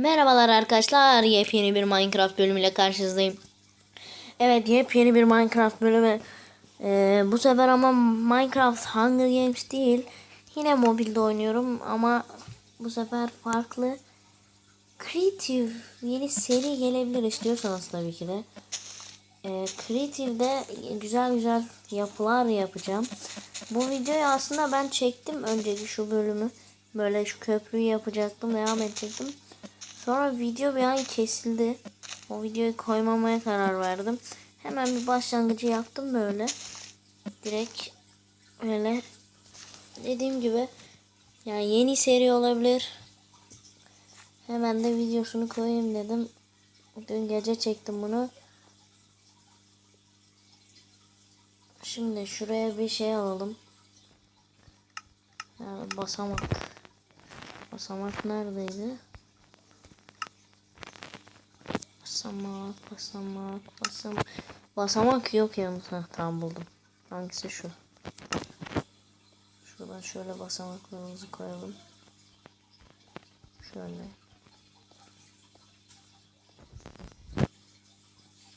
Merhabalar arkadaşlar. Yepyeni bir Minecraft bölümüyle karşınızdayım. Evet yepyeni bir Minecraft bölümü. Ee, bu sefer ama Minecraft Hunger Games değil. Yine mobilde oynuyorum ama bu sefer farklı. Creative yeni seri gelebilir istiyorsanız tabii ki de. Ee, Creative'de güzel güzel yapılar yapacağım. Bu videoyu aslında ben çektim önceki şu bölümü. Böyle şu köprüyü yapacaktım, devam edecektim. Sonra video bir an kesildi. O videoyu koymamaya karar verdim. Hemen bir başlangıcı yaptım böyle. Direkt öyle dediğim gibi yani yeni seri olabilir. Hemen de videosunu koyayım dedim. Dün gece çektim bunu. Şimdi şuraya bir şey alalım. Yani basamak. Basamak neredeydi? Basamak, basamak, basamak. Basamak yok yalnız. Heh, tamam buldum. Hangisi şu? Şuradan şöyle basamaklarımızı koyalım. Şöyle.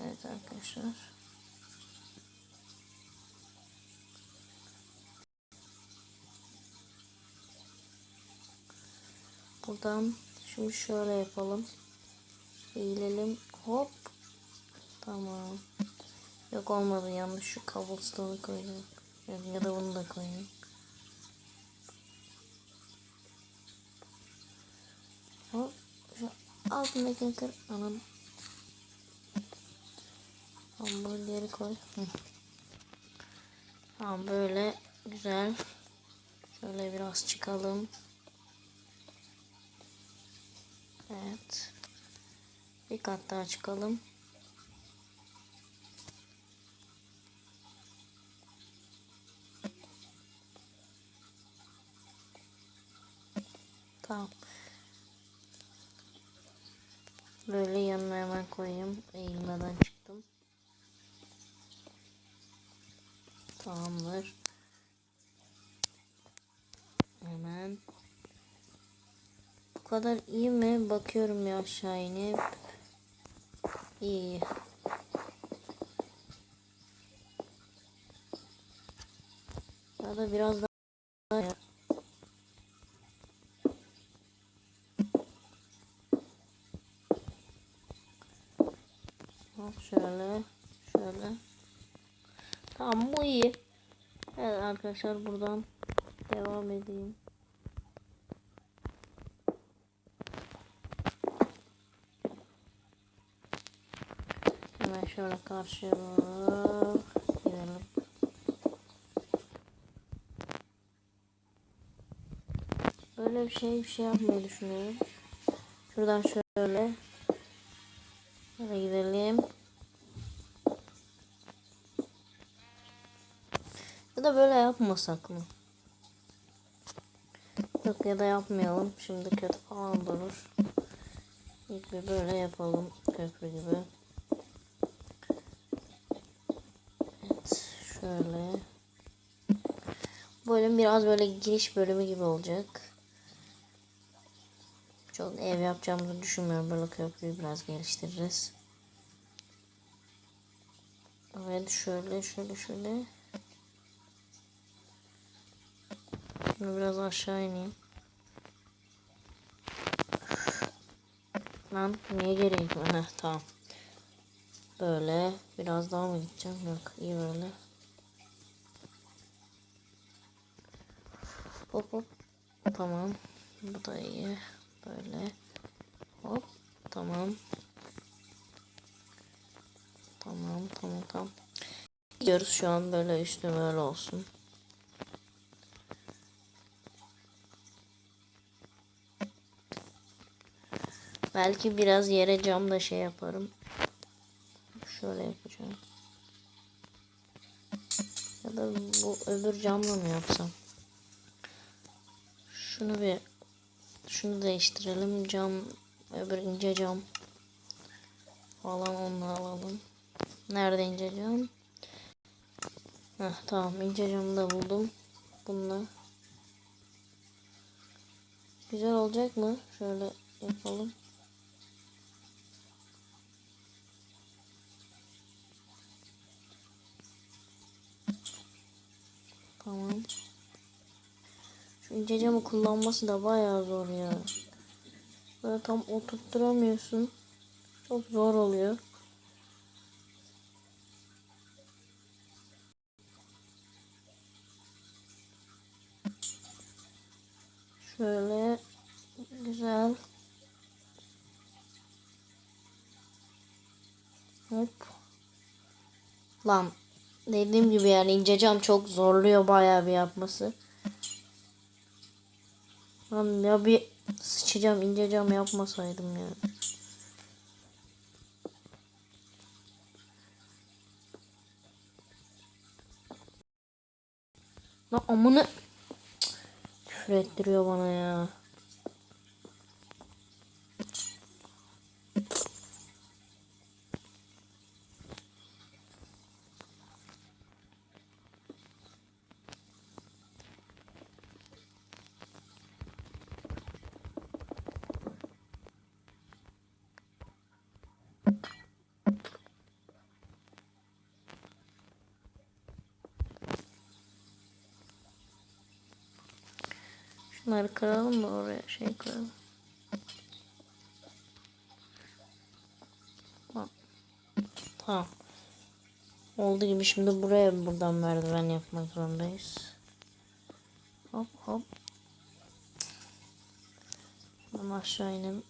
Evet arkadaşlar. Buradan şimdi şöyle yapalım. Eğilelim. Hop. Tamam. Yok olmadı. Yanlış şu cobblestone'u koydum. Ya da bunu da koyayım. Hop. Şu altındakini kır. Anam. Hamburgeri koy. Hı. Tamam böyle güzel. Şöyle biraz çıkalım. Evet. Bir kat daha çıkalım. Tamam. Böyle yanına hemen koyayım. Eğilmeden çıktım. Tamamdır. Hemen. Bu kadar iyi mi? Bakıyorum ya aşağı inip. İyi. Ya biraz daha şöyle. Şöyle. Tamam bu iyi. Evet arkadaşlar buradan devam edeyim. Hemen şöyle karşıya gidelim. Böyle bir şey bir şey yapmayı düşünüyorum. Şuradan şöyle Şöyle gidelim. Ya da böyle yapmasak mı? Yok ya da yapmayalım. Şimdi kötü falan durur. İlk bir böyle yapalım. Köprü gibi. Evet. Şöyle. Bölüm biraz böyle giriş bölümü gibi olacak. Çok ev yapacağımızı düşünmüyorum. Böyle köprüyü biraz geliştiririz. Evet şöyle şöyle şöyle. Şimdi biraz aşağı ineyim. Lan niye geri gitme? Tamam. Böyle biraz daha mı gideceğim? Yok iyi böyle. Hop hop. Tamam. Bu da iyi. Böyle. Hop. Tamam. Tamam tamam tamam. Gidiyoruz şu an böyle üstü böyle olsun. Belki biraz yere cam da şey yaparım. Şöyle yapacağım. Ya da bu öbür camla mı yapsam? Şunu bir şunu değiştirelim. Cam öbür ince cam falan onu alalım. Nerede ince cam? Heh, tamam ince camı da buldum. Bununla. Güzel olacak mı? Şöyle yapalım. İnce camı kullanması da bayağı zor ya. Böyle tam oturtturamıyorsun. Çok zor oluyor. Şöyle güzel. Hop. Lan dediğim gibi yani ince cam çok zorluyor bayağı bir yapması. Lan ya bir sıçacağım ince cam yapmasaydım ya. Lan amını küfür ettiriyor bana ya. Şunları kıralım da oraya şey koyalım. Tamam. Oldu gibi şimdi buraya buradan merdiven yapmak zorundayız. Hop hop. Şuradan aşağı inelim.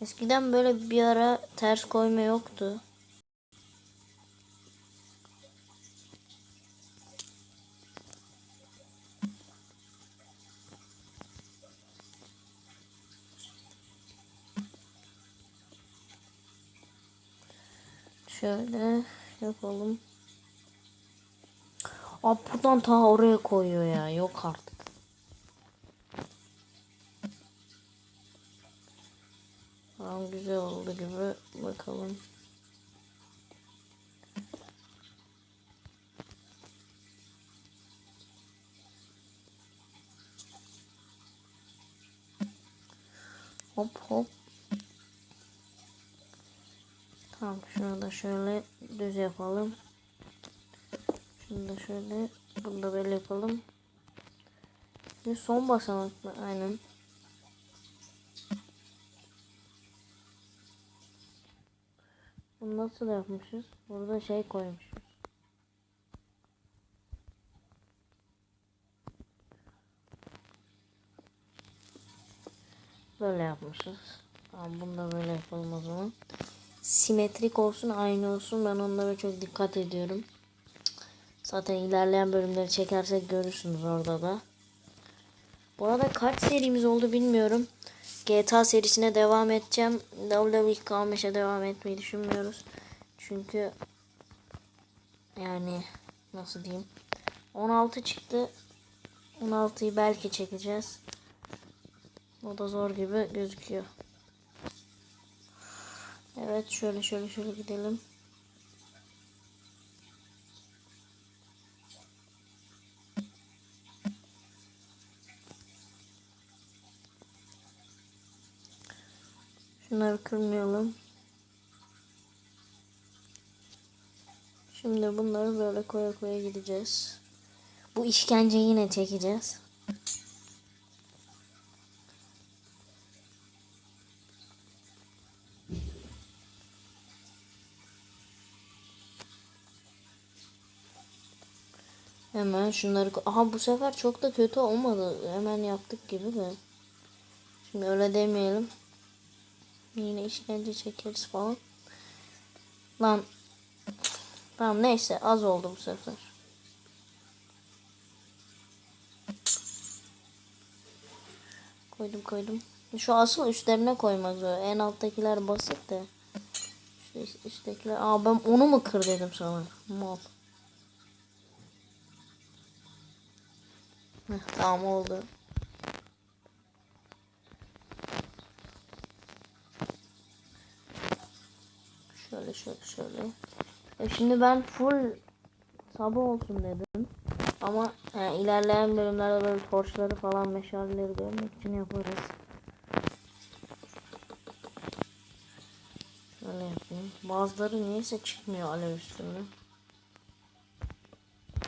Eskiden böyle bir ara ters koyma yoktu. Şöyle yapalım. Abi buradan ta oraya koyuyor ya. Yok artık. Tamam güzel oldu gibi. Bakalım. Hop hop. Tamam şunu da şöyle düz yapalım. Şunu da şöyle bunu da böyle yapalım. Şimdi son basamak mı? Aynen. Bunu nasıl yapmışız? Burada şey koymuşuz. Böyle yapmışız. Tamam bunu da böyle yapalım o zaman simetrik olsun aynı olsun ben onlara çok dikkat ediyorum. Zaten ilerleyen bölümleri çekersek görürsünüz orada da. Bu arada kaç serimiz oldu bilmiyorum. GTA serisine devam edeceğim. WWE 15'e devam etmeyi düşünmüyoruz. Çünkü yani nasıl diyeyim 16 çıktı. 16'yı belki çekeceğiz. O da zor gibi gözüküyor. Evet şöyle şöyle şöyle gidelim. Şunları kırmayalım. Şimdi bunları böyle koya koya gideceğiz. Bu işkenceyi yine çekeceğiz. Hemen şunları... Aha bu sefer çok da kötü olmadı. Hemen yaptık gibi de. Şimdi öyle demeyelim. Yine işkence çekeriz falan. Lan. Tamam neyse az oldu bu sefer. Koydum koydum. Şu asıl üstlerine koymak zor. En alttakiler basit de. Şu üsttekiler. Aa ben onu mu kır dedim sana. Mal. Heh, tamam oldu. Şöyle şöyle şöyle. E şimdi ben full sabah olsun dedim. Ama he, ilerleyen bölümlerde böyle torçları falan meşaleleri görmek için yaparız. Şöyle yapayım. Bazıları niyeyse çıkmıyor alev üstünde.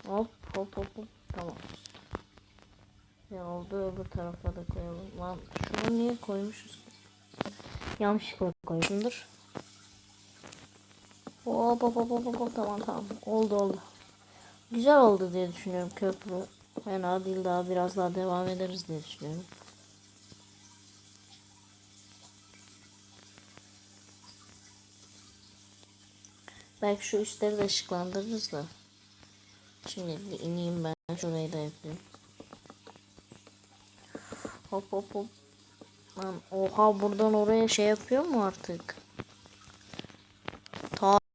Hop hop hop hop. Öbür tarafa da koyalım. Lan şunu niye koymuşuz? Yanlışlıkla koymuşumdur. Hop hop hop hop hop, tamam tamam. Oldu oldu. Güzel oldu diye düşünüyorum köprü. Fena değil daha biraz daha devam ederiz diye düşünüyorum. Belki şu üstleri de ışıklandırırız da. Şimdi ineyim ben şurayı da yapayım. Hop hop hop. Lan oha buradan oraya şey yapıyor mu artık?